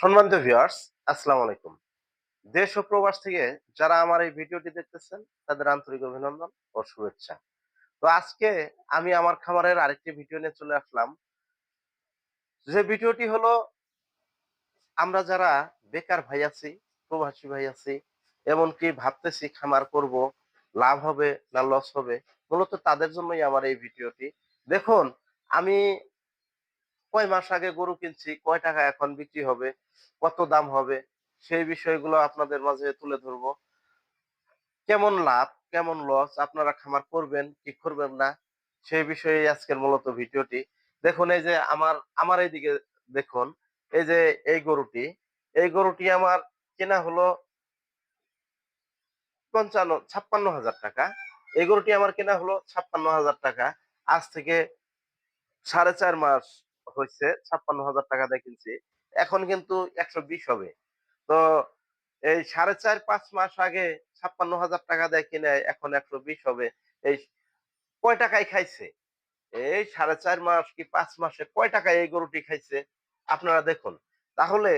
সম্মানিত ভিউয়ার্স আসসালামু আলাইকুম। দেশ ও প্রবাস থেকে যারা আমার এই ভিডিওটি দেখতেছেন, তাদের আন্তরিক অভিনন্দন ও শুভেচ্ছা। তো আজকে আমি আমার খামারের আরেকটি ভিডিও নিয়ে চলে আসলাম। যে ভিডিওটি হলো, আমরা যারা বেকার ভাই আছি, প্রবাসী ভাই আছি, এমনকি ভাবতেছি খামার করব, লাভ হবে না লস হবে, মূলত তাদের জন্যই আমার এই ভিডিওটি। দেখুন, আমি কয় মাস আগে গরু কিনছি, কয় টাকা এখন বিক্রি হবে, কত দাম হবে, সেই বিষয়গুলো আপনাদের মাঝে তুলে ধরবো। কেমন লাভ, কেমন লস আপনারা খামার করবেন কি করবেন না, সেই বিষয়ে আজকের মূলত ভিডিওটি। দেখুন, এই যে আমার আমার এইদিকে দেখুন, এই যে এই গরুটি এই গরুটি আমার কেনা হলো পঞ্চান্ন, ছাপ্পান্ন হাজার টাকা। এই গরুটি আমার কেনা হলো ছাপ্পান্ন হাজার টাকা। আজ থেকে সাড়ে চার মাস হয়েছে ছাপ্পান্ন হাজার টাকা দিয়ে কিনছি। এখন কিন্তু একশো বিশ হবে। তো এই সাড়ে চার, পাঁচ মাস আগে ছাপ্পান্ন হাজার টাকা দেয় কিনে এখন একশো বিশ হবে। এই কয় টাকায় খাইছে? এই সাড়ে চার মাস কি পাঁচ মাসে কয় টাকায় এই গরুটি খাইছে? আপনারা দেখুন। তাহলে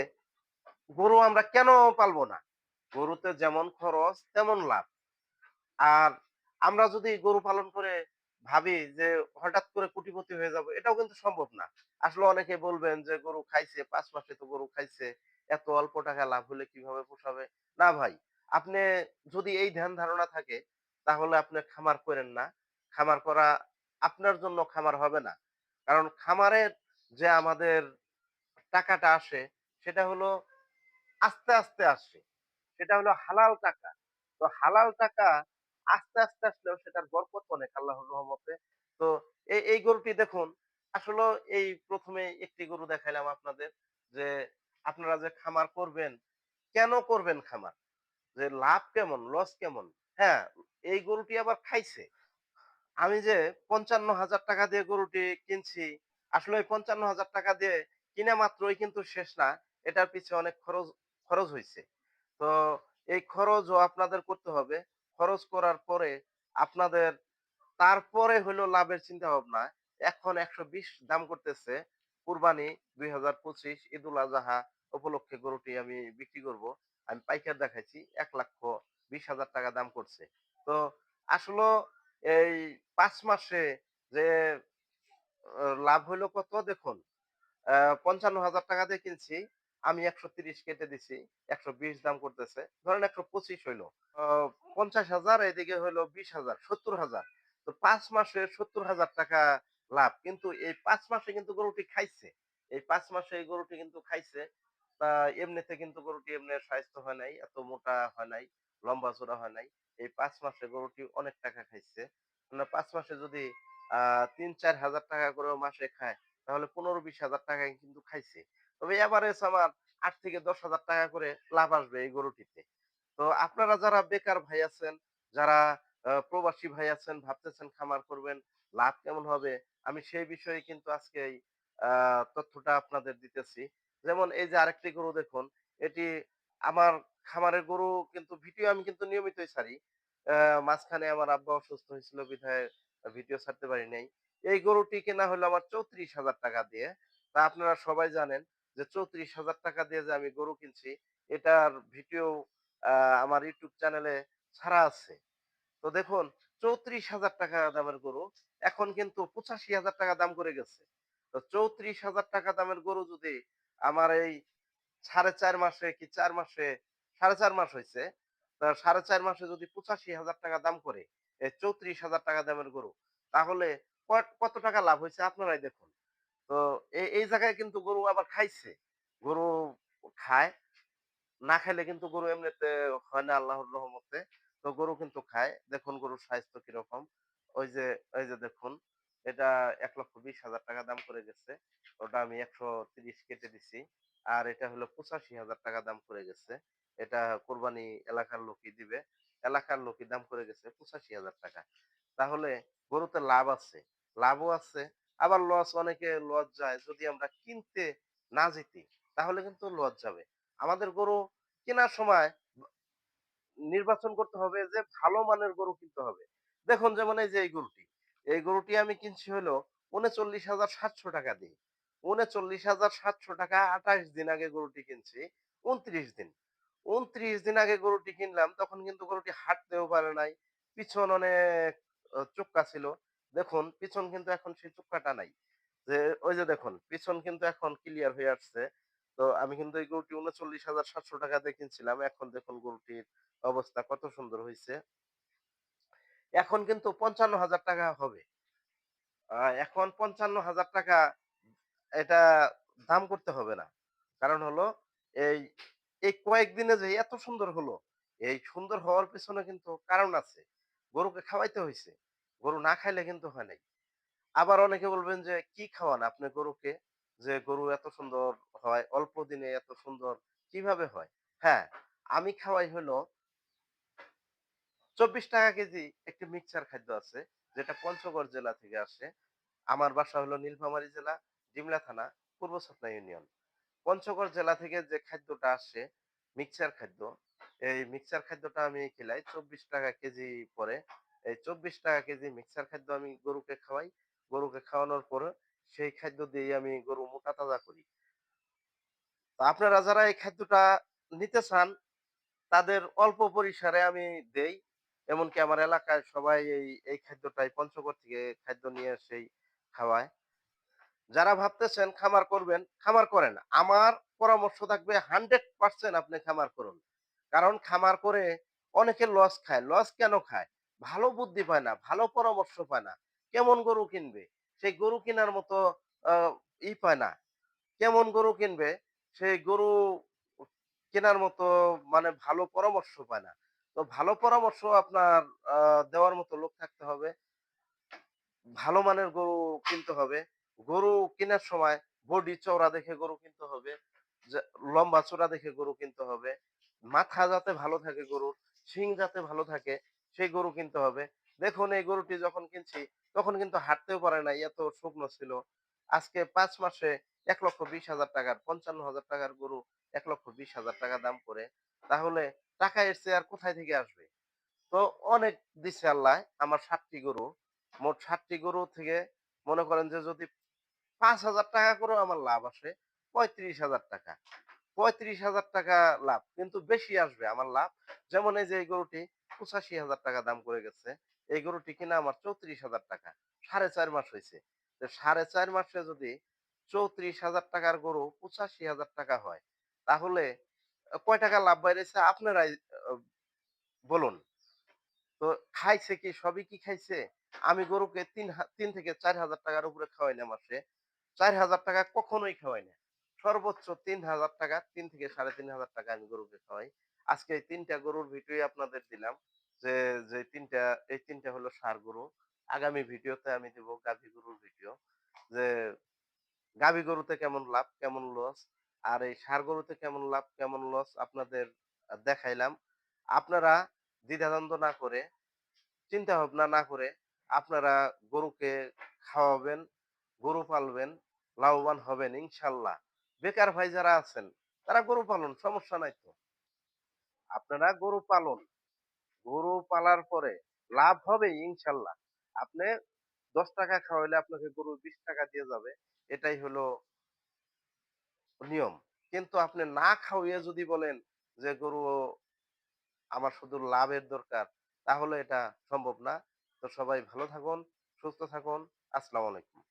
গরু আমরা কেন পালবো না? গরুতে যেমন খরচ, তেমন লাভ। আর আমরা যদি গরু পালন করে ভাবি যে হঠাৎ করে কোটিপতি হয়ে যাব, এটাও কিন্তু সম্ভব না। আসলে অনেকে বলবেন যে, গরু খাইছে, পাঁচ মাসে তো গরু খাইছে, এত অল্প টাকা লাভ হলে কীভাবে পোষাবে? না ভাই, আপনি যদি এই ধ্যান ধারণা থাকে, তাহলে আপনি খামার করেন না। খামার করা আপনার জন্য খামার হবে না। কারণ খামারের যে আমাদের টাকাটা আসে, সেটা হলো আস্তে আস্তে আসে। সেটা হলো হালাল টাকা। তো হালাল টাকা আস্তে আস্তে আসলেও সেটার বরকত অনেক, আল্লাহর রহমতে। তো এই এই গরুটি দেখুন আসলে এই প্রথমে একটি গরু দেখাইলাম আপনাদের যে, আপনারা যে খামার করবেন, কেন করবেন খামার? যে লাভ কেমন লস কেমন? হ্যাঁ এই গরুটি আবার খাইছে। আমি যে পঞ্চান্ন হাজার টাকা দিয়ে গরুটি কিনছি, আসলে ওই পঞ্চান্ন হাজার টাকা দিয়ে কিনা মাত্রই কিন্তু শেষ না, এটার পিছে অনেক খরচ খরচ হয়েছে তো এই খরচও আপনাদের করতে হবে। খরচ করার পরে আপনাদের, তারপরে হলো লাভের চিন্তা ভাবনা এখন একশো বিশ দাম করতেছে। কুরবানি দুই হাজার পঁচিশ ঈদ ঈদুল আজহা উপলক্ষে গরুটি আমি বিক্রি করব। আমি পাইকার দেখাইছি, এক লক্ষ বিশ হাজার টাকা দাম করছে। তো আসলে এই পাঁচ মাসে যে লাভ হইল কত দেখুন? পঞ্চান্ন হাজার টাকা দিয়ে কিনছি, আমি একশো তিরিশ কেটে দিছি, একশো বিশ দাম করতেছে। ধরেন একশো পঁচিশ হইল। পঞ্চাশ হাজার, এদিকে হইল বিশ হাজার, সত্তর হাজার। তো পাঁচ মাসে সত্তর হাজার টাকা লাভ। কিন্তু এই পাঁচ মাসে কিন্তু গরুটি খাইছে। এই পাঁচ মাসে এই গরুটি কিন্তু খাইছে। তা এমনিতে কিন্তু গরুটি এমনি স্বাস্থ্য হয় নাই, এত মোটা হয় নাই, লম্বা চূড়া হয় নাই। এই পাঁচ মাসে গরুটি অনেক টাকা খাইছে। মানে পাঁচ মাসে যদি তিন চার হাজার টাকা করে মাসে খায়, তাহলে পনেরো বিশ হাজার টাকা কিন্তু খাইছে। তবে এভারেজ আমার আট থেকে দশ হাজার টাকা করে লাভ আসবে এই গরুটিতে। তো আপনারা যারা বেকার ভাই আছেন, যারা প্রবাসী ভাই আছেন, ভাবতেছেন খামার করবেন, লাভ কেমন হবে? আমি সেই বিষয়ে কিন্তু আজকে এই তথ্যটা আপনাদের দিতেছি। যেমন এই যে আরেকটি গরু দেখুন, এটি আমার খামারের গরু কিন্তু ভিডিও আমি কিন্তু নিয়মিতই ছাড়ি। মাঝখানে আমার আব্বা অসুস্থ হয়েছিল, বিধায় ভিডিও ছাড়তে পারি নাই। এই গরুটি কেনা হলো আমার চৌত্রিশ হাজার টাকা দিয়ে। তা আপনারা সবাই জানেন যে চৌত্রিশ হাজার টাকা দিয়ে যে আমি গরু কিনছি, এটার ভিডিও আমার ইউটিউব চ্যানেলে ছাড়া আছে। তো দেখুন, চৌত্রিশ হাজার টাকা দামের গরু। এখন কিন্তু পঁচাশি হাজার টাকা দাম করে গেছে। তো চৌত্রিশ হাজার টাকা দামের গরু যদি আমার এই সাড়ে চার মাসে কি চার মাসে, সাড়ে চার মাস হয়েছে সাড়ে চার মাসে যদি পঁচাশি হাজার টাকা দাম করে চৌত্রিশ হাজার টাকা দামের গরু, তাহলে কত- টাকা লাভ হয়েছে আপনারাই দেখুন। তো এই জায়গায় কিন্তু গরু আবার খাইছে। গরু খায়, না খাইলে কিন্তু গরু এমনিতে হয় না আল্লাহর রহমতে। তো গরু কিন্তু খায়। দেখুন গরুর স্বাস্থ্য কীরকম। ওই যে ওই যে দেখুন, এটা এক লক্ষ বিশ হাজার টাকা দাম করে গেছে। ওটা আমি একশো তিরিশ কেটে দিছি। আর এটা হলো পঁচাশি হাজার টাকা দাম করে গেছে। এটা কোরবানি এলাকার লোকই দিবে। এলাকার লোকই দাম করে গেছে পঁচাশি হাজার টাকা। তাহলে গরুতে লাভ আছে। লাভও আছে। আবার লস অনেকে লস যায়। যদি আমরা কিনতে না জিতি, তাহলে কিন্তু লস যাবে। আমাদের গরু কেনার সময় নির্বাচন করতে হবে যে ভালো মানের গরু কিনতে হবে। দেখুন যেমন এই যে এই গরুটি এই গরুটি আমি কিনছি হলো উনচল্লিশ হাজার সাতশো টাকা দিয়ে। উনচল্লিশ হাজার সাতশো টাকা আঠাশ দিন আগে গরুটি কিনছি, উনত্রিশ দিন। উনত্রিশ দিন আগে গরুটি কিনলাম, তখন কিন্তু গরুটি হাঁটতেও পারে নাই, পিছন অনেক চুক্কা ছিল। দেখুন, পিছন কিন্তু এখন সেই চুক্কাটা নাই। যে, ওই যে দেখুন, পিছন কিন্তু এখন ক্লিয়ার হয়ে আসছে। তো আমি কিন্তু এই গরুটি উনচল্লিশ হাজার সাতশো টাকা দিয়ে কিনছিলাম। এখন দেখুন গরুটির অবস্থা কত সুন্দর হয়েছে এখন কিন্তু পঞ্চান্ন হাজার টাকা হবে। এখন পঞ্চান্ন হাজার টাকা এটা দাম করতে হবে না। কারণ হলো, এই এই কয়েকদিনে যে এত সুন্দর হলো, এই সুন্দর হওয়ার পিছনে কিন্তু কারণ আছে। গরুকে খাওয়াইতে হয়েছে গরু না খাইলে কিন্তু হয় নাই। আবার অনেকে বলবেন যে, কি খাওয়ান আপনি গরুকে? যে গরু এত সুন্দর হয়, অল্প দিনে এত সুন্দর, কীভাবে হয়? হ্যাঁ আমি খাওয়াই হলো চব্বিশ টাকা কেজি একটি মিক্সচার খাদ্য আছে, যেটা পঞ্চগড় জেলা থেকে আসে। আমার বাসা হলো নীলফামারী জেলা, ডিমলা থানা, পূর্ব ছাতনা ইউনিয়ন। পঞ্চগড় জেলা থেকে যে খাদ্যটা আসে মিক্সচার খাদ্য, এই মিক্সচার খাদ্যটা আমি খেলাই চব্বিশ টাকা কেজি পরে। এই চব্বিশ টাকা কেজি মিক্সচার খাদ্য আমি গরুকে খাওয়াই। গরুকে খাওয়ানোর পরে সেই খাদ্য দিয়ে আমি গরু মোটা তাজা করি। তো আপনারা যারা এই খাদ্যটা নিতে চান, তাদের অল্প পরিসরে আমি দেই। এমনকি আমার এলাকায় সবাই এই এই খাদ্যটাই পঞ্চগড় থেকে খাদ্য নিয়ে সেই খাওয়ায়। যারা ভাবতেছেন খামার করবেন, খামার করেন। আমার পরামর্শ থাকবে হান্ড্রেড পার্সেন্ট আপনি খামার করুন। কারণ খামার করে অনেকে লস খায়। লস কেন খায়? ভালো বুদ্ধি পায় না, ভালো পরামর্শ পায় না। কেমন গরু কিনবে? সেই গরু কেনার মতো ই পায় না। কেমন গরু কিনবে? সেই গরু কেনার মতো মানে ভালো পরামর্শ পায় না। তো ভালো পরামর্শ আপনার দেওয়ার মতো লোক থাকতে হবে। ভালো মানের গরু কিনতে হবে। গরু কেনার সময় বডি চওড়া দেখে গরু কিনতে হবে। লম্বা চওড়া দেখে গরু কিনতে হবে। মাথা যাতে ভালো থাকে গরুর, শিং যাতে ভালো থাকে, সেই গরু কিনতে হবে। দেখুন, এই গরুটি যখন কিনছি, তখন কিন্তু হাঁটতেও পারে না এত শুকনো ছিল। আজকে পাঁচ মাসে এক লক্ষ বিশ হাজার টাকার, পঞ্চান্ন হাজার টাকার গরু এক লক্ষ বিশ হাজার টাকা দাম করে। তাহলে টাকা এসছে আর কোথায় থেকে আসবে? তো অনেক দিছে আল্লাহ, আমার সাতটি গরু। মোট সাতটি গরু থেকে মনে করেন যে যদি পাঁচ হাজার টাকা করে আমার লাভ আসে, পঁয়ত্রিশ হাজার টাকা। পঁয়ত্রিশ হাজার টাকা লাভ, কিন্তু বেশি আসবে আমার লাভ। যেমন এই যে এই গরুটি পঁচাশি হাজার টাকা দাম করে গেছে, এই গরুটি কিনা আমার চৌত্রিশ হাজার টাকা, সাড়ে চার মাস হয়েছে। সাড়ে চার মাসে যদি চৌত্রিশ হাজার টাকার গরু পঁচাশি হাজার টাকা হয়, তাহলে কয় টাকা লাভ বাইরেছে আপনারাই বলুন। তো খাইছে কি, সবই কি খাইছে? আমি গরুকে তিন তিন থেকে চার হাজার টাকার উপরে খাওয়াই না মাসে। চার হাজার টাকা কখনোই খাওয়াই না। সর্বোচ্চ তিন হাজার টাকা, তিন থেকে সাড়ে তিন হাজার টাকা আমি গরুকে খাওয়াই। আজকে এই তিনটা গরুর ভিডিও আপনাদের দিলাম যে যে তিনটা, এই তিনটা হলো সার গরু। আগামী ভিডিওতে আমি দেব গাভী গরুর ভিডিও যে, গাভী গরুতে কেমন লাভ, কেমন লস আর এই সার গরুতে কেমন লাভ, কেমন লস আপনাদের দেখাইলাম। আপনারা দ্বিধাদ্বন্দ্ব না করে চিন্তা ভাবনা না করে আপনারা গরুকে খাওয়াবেন, গরু পালবেন, লাভবান হবেন, ইনশাল্লাহ। বেকার ভাই যারা আছেন, তারা গরু পালন, সমস্যা নাই তো। আপনারা গরু পালন। গরু পালার পরে লাভ হবে ইনশাল্লাহ। আপনি দশ টাকা খাওয়াইলে আপনাকে গরু বিশ টাকা দিয়ে যাবে। এটাই হলো নিয়ম। কিন্তু আপনি না খাওয়িয়ে যদি বলেন যে, গরু আমার শুধু লাভের দরকার, তাহলে এটা সম্ভব না। তো সবাই ভালো থাকুন, সুস্থ থাকুন। আসসালামু আলাইকুম।